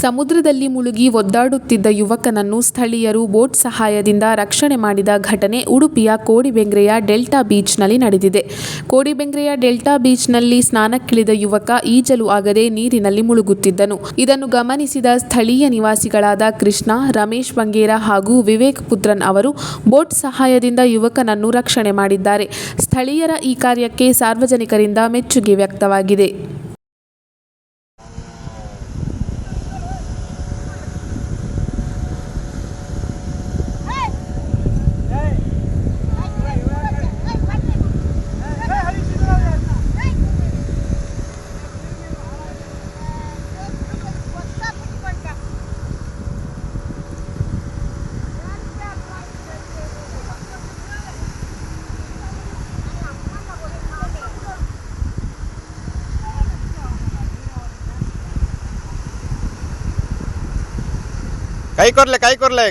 ಸಮುದ್ರದಲ್ಲಿ ಮುಳುಗಿ ಒದ್ದಾಡುತ್ತಿದ್ದ ಯುವಕನನ್ನು ಸ್ಥಳೀಯರು ಬೋಟ್ ಸಹಾಯದಿಂದ ರಕ್ಷಣೆ ಮಾಡಿದ ಘಟನೆ ಉಡುಪಿಯ ಕೋಡಿಬೆಂಗ್ರೆಯ ಡೆಲ್ಟಾ ಬೀಚ್ನಲ್ಲಿ ನಡೆದಿದೆ. ಕೋಡಿಬೆಂಗ್ರೆಯ ಡೆಲ್ಟಾ ಬೀಚ್ನಲ್ಲಿ ಸ್ನಾನಕ್ಕಿಳಿದ ಯುವಕ ಈಜಲು ಆಗದೆ ನೀರಿನಲ್ಲಿ ಮುಳುಗುತ್ತಿದ್ದನು. ಇದನ್ನು ಗಮನಿಸಿದ ಸ್ಥಳೀಯ ನಿವಾಸಿಗಳಾದ ಕೃಷ್ಣ, ರಮೇಶ್ ಬಂಗೇರ ಹಾಗೂ ವಿವೇಕ್ ಪುತ್ರನ್ ಅವರು ಬೋಟ್ ಸಹಾಯದಿಂದ ಯುವಕನನ್ನು ರಕ್ಷಣೆ ಮಾಡಿದ್ದಾರೆ. ಸ್ಥಳೀಯರ ಈ ಕಾರ್ಯಕ್ಕೆ ಸಾರ್ವಜನಿಕರಿಂದ ಮೆಚ್ಚುಗೆ ವ್ಯಕ್ತವಾಗಿದೆ. ಕೈ ಕೊರ್ಲೆ ಕೈ ಕೊರ್ಲೆ